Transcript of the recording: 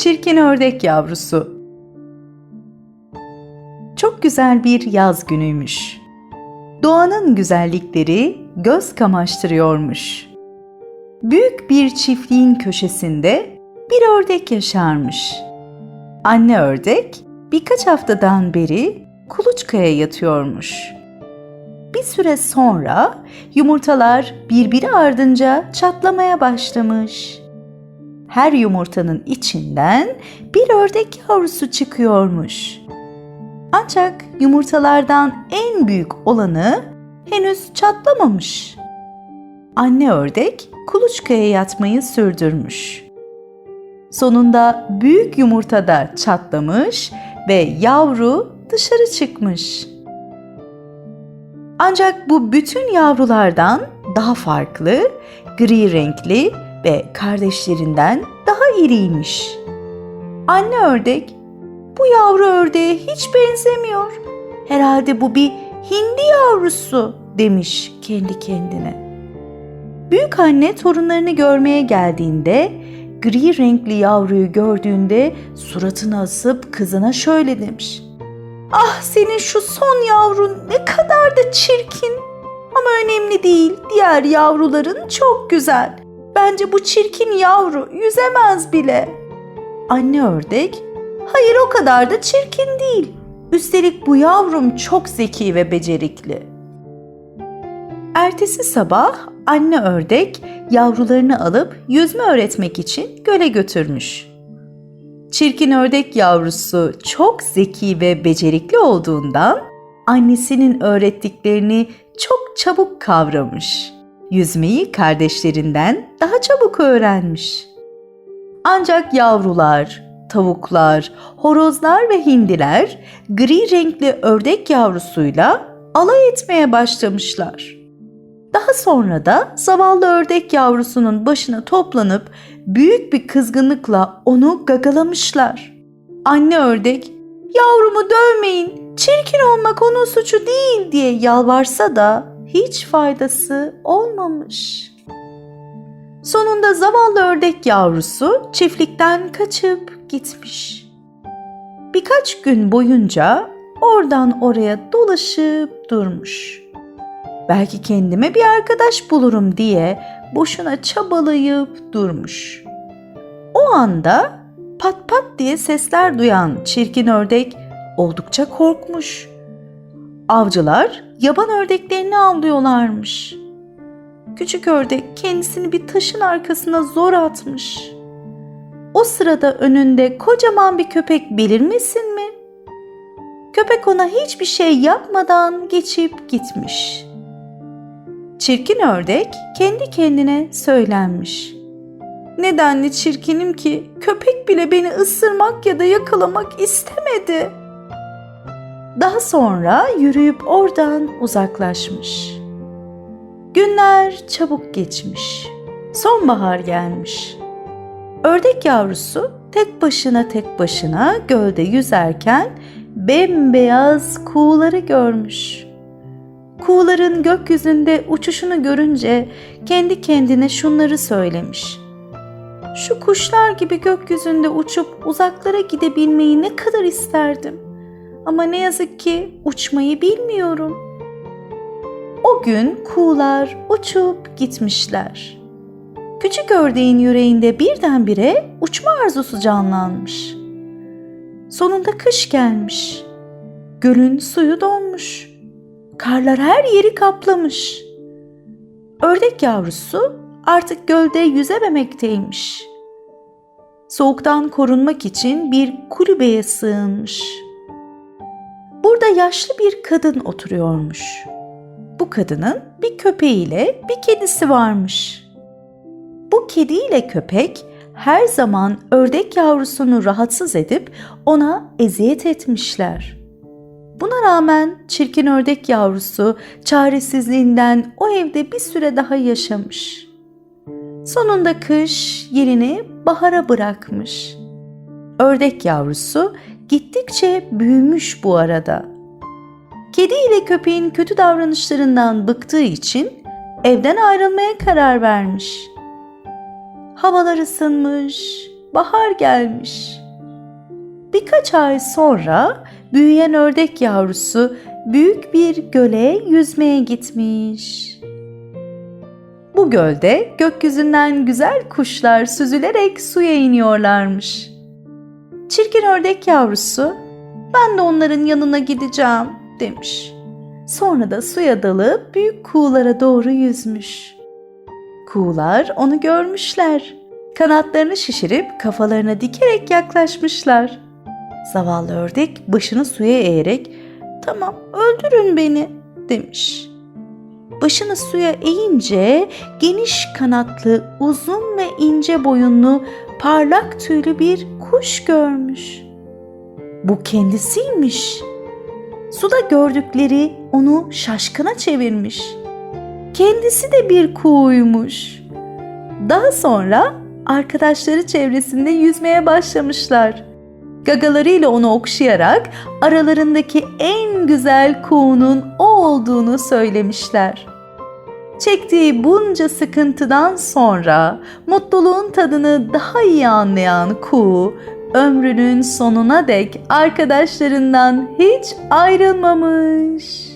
Çirkin ördek yavrusu. Çok güzel bir yaz günüymüş. Doğanın güzellikleri göz kamaştırıyormuş. Büyük bir çiftliğin köşesinde bir ördek yaşarmış. Anne ördek birkaç haftadan beri kuluçkaya yatıyormuş. Bir süre sonra yumurtalar birbiri ardınca çatlamaya başlamış. Her yumurtanın içinden bir ördek yavrusu çıkıyormuş. Ancak yumurtalardan en büyük olanı henüz çatlamamış. Anne ördek kuluçkaya yatmayı sürdürmüş. Sonunda büyük yumurta da çatlamış ve yavru dışarı çıkmış. Ancak bu bütün yavrulardan daha farklı, gri renkli ve kardeşlerinden daha iriymiş. Anne ördek, bu yavru ördeğe hiç benzemiyor. Herhalde bu bir hindi yavrusu demiş kendi kendine. Büyük anne torunlarını görmeye geldiğinde gri renkli yavruyu gördüğünde suratını asıp kızına şöyle demiş. Ah senin şu son yavrun ne kadar da çirkin. Ama önemli değil. Diğer yavruların çok güzel. Bence bu çirkin yavru yüzemez bile. Anne ördek, hayır o kadar da çirkin değil. Üstelik bu yavrum çok zeki ve becerikli. Ertesi sabah anne ördek yavrularını alıp yüzme öğretmek için göle götürmüş. Çirkin ördek yavrusu çok zeki ve becerikli olduğundan annesinin öğrettiklerini çok çabuk kavramış. Yüzmeyi kardeşlerinden daha çabuk öğrenmiş. Ancak yavrular, tavuklar, horozlar ve hindiler gri renkli ördek yavrusuyla alay etmeye başlamışlar. Daha sonra da zavallı ördek yavrusunun başına toplanıp büyük bir kızgınlıkla onu gagalamışlar. Anne ördek, yavrumu dövmeyin, çirkin olmak onun suçu değil diye yalvarsa da hiç faydası olmamış. Sonunda zavallı ördek yavrusu çiftlikten kaçıp gitmiş. Birkaç gün boyunca oradan oraya dolaşıp durmuş. Belki kendime bir arkadaş bulurum diye boşuna çabalayıp durmuş. O anda pat pat diye sesler duyan çirkin ördek oldukça korkmuş. Avcılar yaban ördeklerini avlıyorlarmış. Küçük ördek kendisini bir taşın arkasına zor atmış. O sırada önünde kocaman bir köpek belirmesin mi? Köpek ona hiçbir şey yapmadan geçip gitmiş. Çirkin ördek kendi kendine söylenmiş. Nedenli çirkinim ki köpek bile beni ısırmak ya da yakalamak istemedi. Daha sonra yürüyüp oradan uzaklaşmış. Günler çabuk geçmiş. Sonbahar gelmiş. Ördek yavrusu tek başına tek başına gölde yüzerken bembeyaz kuğuları görmüş. Kuğuların gökyüzünde uçuşunu görünce kendi kendine şunları söylemiş. Şu kuşlar gibi gökyüzünde uçup uzaklara gidebilmeyi ne kadar isterdim. Ama ne yazık ki uçmayı bilmiyorum. O gün kuğular uçup gitmişler. Küçük ördeğin yüreğinde birdenbire uçma arzusu canlanmış. Sonunda kış gelmiş. Gölün suyu donmuş. Karlar her yeri kaplamış. Ördek yavrusu artık gölde yüzememekteymiş. Soğuktan korunmak için bir kulübeye sığınmış. Yaşlı bir kadın oturuyormuş. Bu kadının bir köpeğiyle bir kedisi varmış. Bu kedi ile köpek her zaman ördek yavrusunu rahatsız edip ona eziyet etmişler. Buna rağmen çirkin ördek yavrusu çaresizliğinden o evde bir süre daha yaşamış. Sonunda kış yerini bahara bırakmış. Ördek yavrusu gittikçe büyümüş bu arada. Kedi ile köpeğin kötü davranışlarından bıktığı için evden ayrılmaya karar vermiş. Havalar ısınmış, bahar gelmiş. Birkaç ay sonra büyüyen ördek yavrusu büyük bir göle yüzmeye gitmiş. Bu gölde gökyüzünden güzel kuşlar süzülerek suya iniyorlarmış. Çirkin ördek yavrusu, ben de onların yanına gideceğim demiş. Sonra da suya dalıp büyük kuğulara doğru yüzmüş. Kuğular onu görmüşler. Kanatlarını şişirip kafalarına dikerek yaklaşmışlar. Zavallı ördek başını suya eğerek "Tamam, öldürün beni." demiş. Başını suya eğince geniş kanatlı, uzun ve ince boyunlu, parlak tüylü bir kuş görmüş. Bu kendisiymiş. Suda gördükleri onu şaşkına çevirmiş. Kendisi de bir kuğuymuş. Daha sonra arkadaşları çevresinde yüzmeye başlamışlar. Gagalarıyla onu okşayarak aralarındaki en güzel kuğunun o olduğunu söylemişler. Çektiği bunca sıkıntıdan sonra mutluluğun tadını daha iyi anlayan kuğu ömrünün sonuna dek arkadaşlarından hiç ayrılmamış.